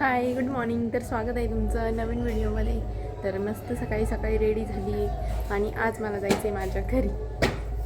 Hi good morning तर स्वागत आहे तुमचं नवीन व्हिडिओमध्ये तर मस्त सकाळी सकाळी रेडी झाली आणि आज मला जायचं आहे माझ्या घरी.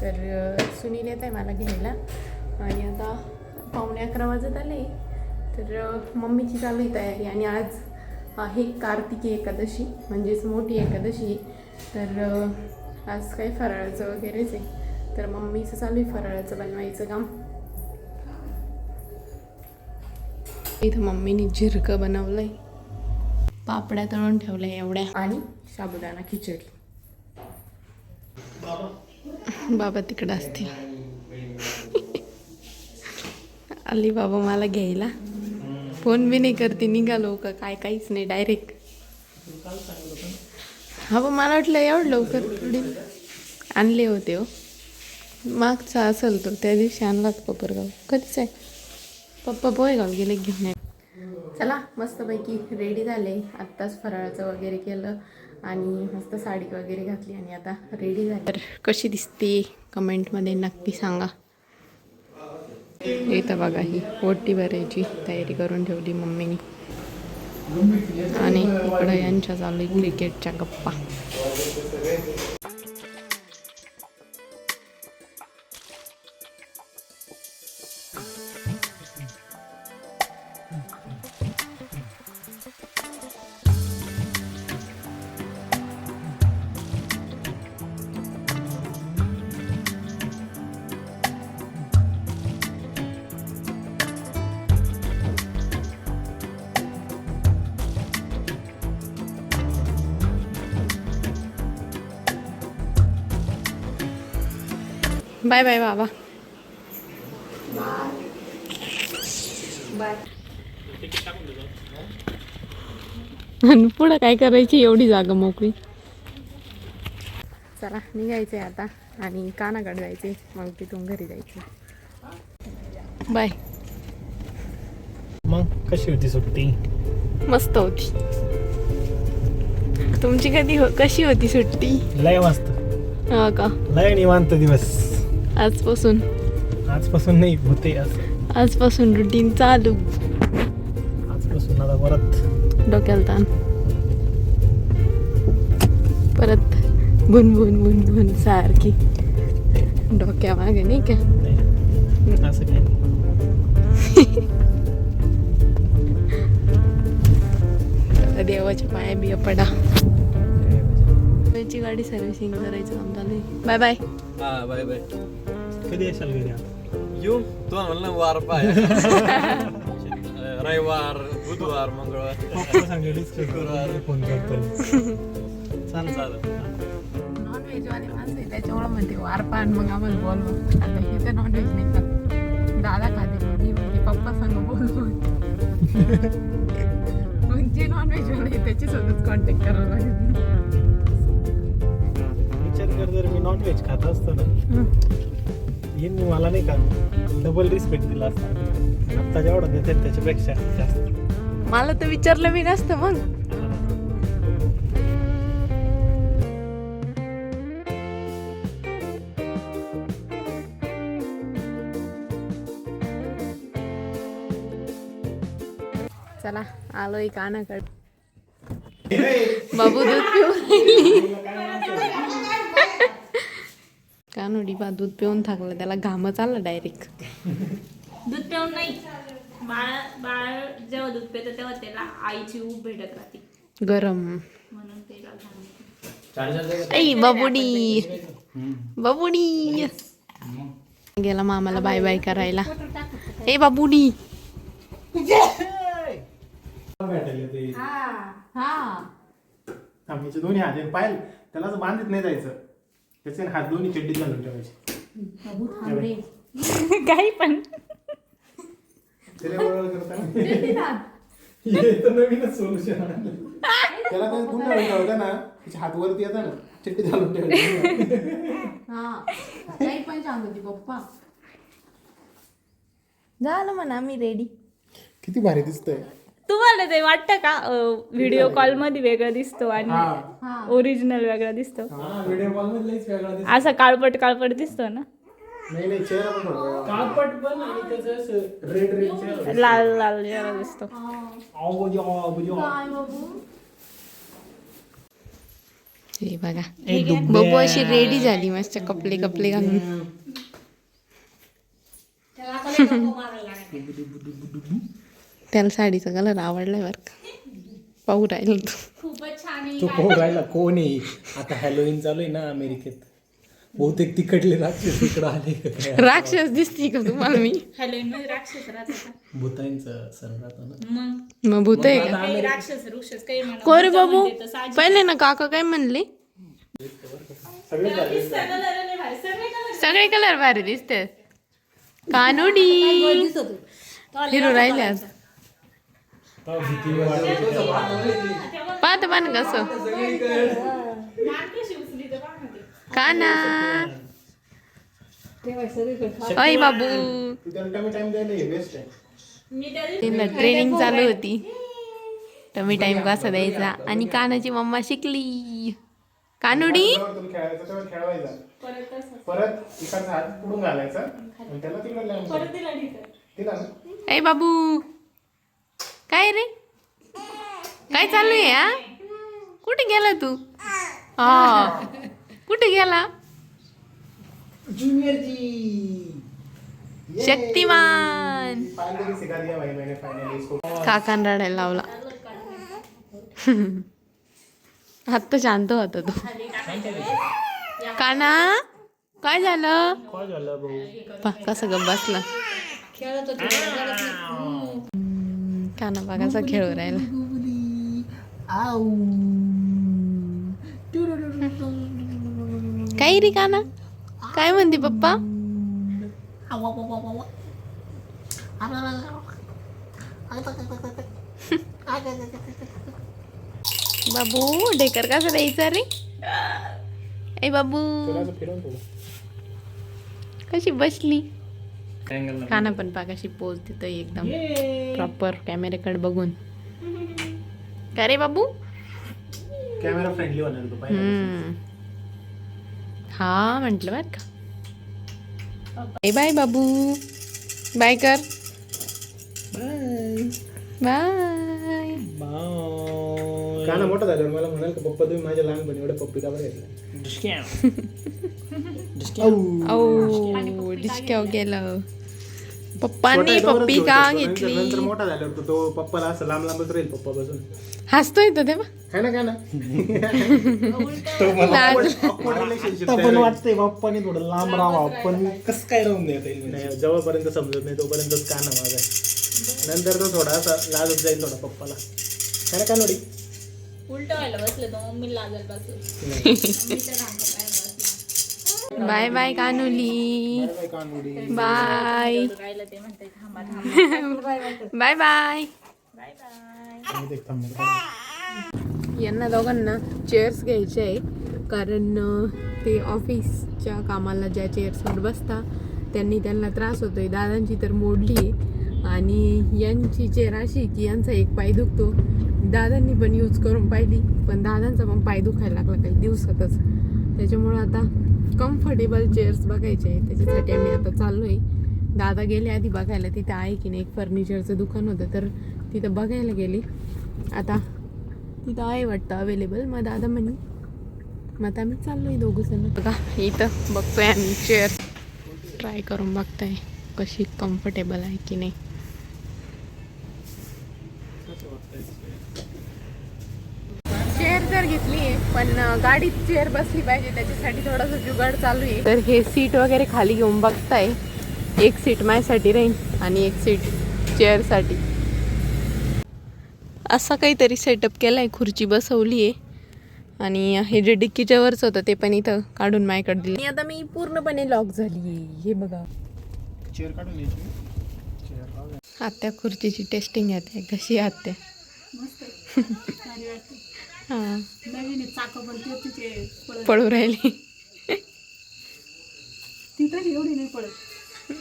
तर सुनील येत आहे मला घ्यायला. आणि आता पावणे अकरा वाजत आले. तर मम्मीची चालू आहे तयारी. आणि आज आहे कार्तिकी एकादशी म्हणजेच मोठी एकादशी. तर आज काही फराळाचं वगैरेच आहे. तर मम्मीचं चालू आहे फराळाचं बनवायचं काम. इथं मम्मीने झिरकं बनवलंय. पापड्या तळून ठेवल्या एवढ्या. आणि साबुदाणा खिचडी. बाबा. तिकडं असतील. आली बाबा मला घ्यायला. फोन बी नाही करते निघालो का? काय काहीच नाही डायरेक्ट हा पण मला वाटलं एवढं लवकर थोडी आणले होते हो. मागचा असेल तो त्या दिवशी आणलाच कोपरगाव कधीच आहे? पप्पा पोहेगाव गेले घेऊन ये. चला मस्तपैकी रेडी झाले. आत्ताच फराळाचं वगैरे केलं आणि मस्त साडी वगैरे घातली आणि आता रेडी झाली. तर कशी दिसते कमेंटमध्ये नक्की सांगा. येतं बघा ही ओटी भरायची तयारी करून ठेवली मम्मीनी. आणि इकडं यांच्या चालू आहे क्रिकेटच्या गप्पा. बाय बाय बाबा. आणि पुढं काय करायची एवढी जागा मोकळी? चला निघायचंय आता. आणि कानाकडे जायचे मग तिथून घरी जायचे बाय. मग कशी होती सुट्टी? मस्त होती. तुमची कधी हो कशी होती सुट्टी? लय मस्त. हा का? लय निवांत दिवस. आजपासून. आजपासून नाही होते असं आजपासून रुटीन चालू. आजपासून आता परत. डोक्याला ताण. परत बुन बुन बुन बुन सारखी. डोक्या मागे नाही का? नाही. असं काही नाही. आता देवाच्या पाया बिया पडा. गाडी सर्व्हिसिंग करायचं काम चालू बाय बाय हा बाय बाय कधी येशाल घरी आता? येऊ तो म्हणलं वार पाय रविवार बुधवार मंगळवार पप्पा सांगा discuss करू, फोन करतो चाल चालेल नॉनव्हेज वाले माणसं आहे त्याच्यामुळे म्हणते वार पान मग आम्हाला बोलव आता हे तर नॉनव्हेज नाही खात दादा खाते मी म्हणजे पप्पा सांग बोलव मग जे नॉनव्हेज वाले त्याच्यासोबत कॉन्टॅक्ट करावं लागेल विचार कर जर मी नॉन व्हेज खात असतो ना यांनी मला नाही का डबल रिस्पेक्ट दिला असता. आता जेवढं देतात त्याच्यापेक्षा जास्त. मला तर विचारलं मी नसतं मग. चला आलोय कानाकड. बाबू दूध पिऊन कानोडी बा दूध पिऊन थाकलं त्याला घामच आला डायरेक्ट दूध पिऊन नाही. बाळ बाळ जेव्हा दूध पितं तेव्हा त्याला आईची ऊब भेटत राहते. गरम. म्हणून त्याला घाम ऐ बाबुडी. बाबुडी. गेला मामाला बाय बाय करायला. ए बाबुडी. भेटायला ते हा. आम्हीचे दोन्ही हात. पाहिलं त्याला बांधित नाही जायचं. त्याचे हात दोन्ही चड्डीत घालून ठेवायचे. काही पण. त्याला वळवळ करताना. हे तर नवीनच सोल्युशन त्याला गुंडा होता ना त्याच्या हात वरती येतात ना चड्डीत घालून ठेवायचे हा. काही पण सांगत होती पप्पा. झालं म्हणा मी रेडी किती भारी दिसतंय. तुम्हाला ते वाटतं का? व्हिडिओ कॉलमध्ये वेगळं दिसतो आणि हा. ओरिजिनल वेगळा दिसतो? हा व्हिडिओ कॉलमध्ये लईच वेगळा दिसतो. असा काळपट काळपट दिसतो ना? नाही नाही चेहरा पण थोडा वेगळा. कापड पण आणि त्याचं असं रेड रेड चेहरा लाल लाल जरा दिसतो. हे. बघा. बबू अशी रेडी झाली मस्त कपडे कपडे घालून. त्याला साडीचा कलर आवडलाय बरं का. पाहू राहिलो तू. खूपच छान आहे तो कोण राहिला कोण आहे? आता हॅलोईन चालू आहे ना अमेरिकेत. बहुतेक तिकडले राक्षस इकडं आले का काय? राक्षस दिसती का तुम्हाला मी? हॅलोईन मध्ये राक्षस राहत होता भूतांचं सण राहतो ना. मग? मग भूत आहे का काही राक्षस रुक्षस काही म्हणा. कोरे भूतं बाबू. पहिले ना काका काय म्हणले. सगळे कलर भारी. दिसते कानुडी. फिरू राहिले आज. पाहत पण कसं बघ ना अय बाबू तू त्याला कमी टाइम द्यायला बेस्ट आहे मी त्या दिवशी तिला ट्रेनिंग चालू होती. कमी टाइम कसा द्यायचा? आणि कानाची मम्मा शिकली. कानुडी? जेव्हा तुला खेळायचं तेव्हा खेळवायचा परत तसं परत इकडचा हात पुढून घालायचा. आणि त्याला तिकडे लॅम्प परत दिला ठीक दिला ना अय बाबू. काय रे? काय चालू आहे हा? कुठे गेला तू? हा. कुठे गेला? शक्तिमान फाइनली सिखा दिया भाई मैंने फाइनली इसको काकान रडायला लावला. आत्ता शांत होता तो. काना काय झालं? काय झालं भाऊ? पा कसं गप बसला? काना बा कसा खेळू राहिला काय रे काना काय म्हणते पप्पा बाबू ढेकर कसा द्यायचा रे ए बाबू कशी बसली काना पण पा कशी पोच देतोय एकदम. प्रॉपर कॅमेऱ्याकडे बघून. का रे बाबू? Camera friendly. हा म्हटलं बर का. बाय बाय बाबू. बाय कर. बाय काना मोठा झाल्यावर मला म्हणाल का पप्पा तुम्ही माझ्या लहानपणी एवढे पप्पी का बरं घेतला? ओ डिस्क्याव गेलं. पप्पांनी पप्पी का शकतो. नंतर- घेतली मोठा झाल्यावर तो- तो पप्पाला असं लांब लांबच राहील पप्पा बसून हसतोय तो तेव्हा? है ना काय ना? लाज. रिलेशनशिप पण वाटतंय बाप्पाने थोडं लांब राहावं. पण कसं काय राहून देता येईल म्हणजे? नाही जवळपर्यंत समजत नाही तोपर्यंतच काना माझा आहे. नंतर तो थोडासा लाजत जाईल थोडा पप्पाला. है ना कानोडी? उलट व्हायला बसले तर मम्मी लागल बसलं bye bye कानुली. Bye. Bye bye. Bye bye यांना दोघांना चेअर्स घ्यायचे आहे कारण ते ऑफिसच्या कामाला ज्या चेअर्सवर बसता त्यांनी त्यांना त्रास होतोय. दादांची तर मोडली आहे. आणि यांची चेअर अशी की यांचा एक पाय दुखतो. दादांनी पण यूज करून पाहिली पण दादांचा पण पाय दुखायला लागला काही दिवसातच. त्याच्यामुळं आता कम्फर्टेबल चेअर्स बघायचे आहे त्याच्यासाठी आम्ही आता चाललो आहे दादा गेले आधी बघायला. तिथं आहे की नाही एक फर्निचरचं दुकान होतं तर तिथं बघायला गेले. आता तिथं आहे वाटतं अवेलेबल मग दादा म्हणे मग आता आम्ही चाललोय दोघं जण. बघा इथं बघतोय आम्ही चेअर ट्राय करून बघताय कशी कम्फर्टेबल आहे की नाही. चेअर जर घेतली आहे पण गाडीत चेअर बसली पाहिजे त्याच्यासाठी थोडासा जुगाड चालू आहे. तर हे सीट वगैरे खाली घेऊन बघताय. एक सीट माझ्यासाठी राहील आणि एक सीट चेअरसाठी असा काहीतरी सेटअप केला आहे खुर्ची बसवली आहे. आणि हे जे डिक्कीच्या वरच होतं ते पण इथं काढून माझ्याकडे दिले. आणि आता मी पूर्णपणे लॉक झाली आहे. हे बघा. चेअर काढून आत्या खुर्चीची टेस्टिंग येते कशी आहे आत्या? हां. पळू राहिली.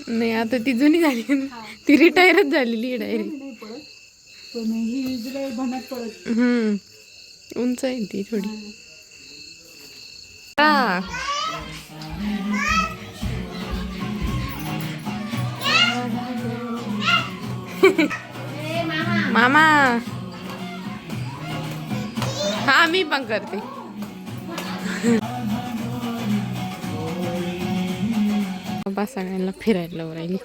नाही आता ती जुनी झाली. ती रिटायरच झालेली आहे डायरेक्ट उंच आहे ती थोडी. मामा. हा मी पण करते. सगळ्यांना फिरायला राहिली.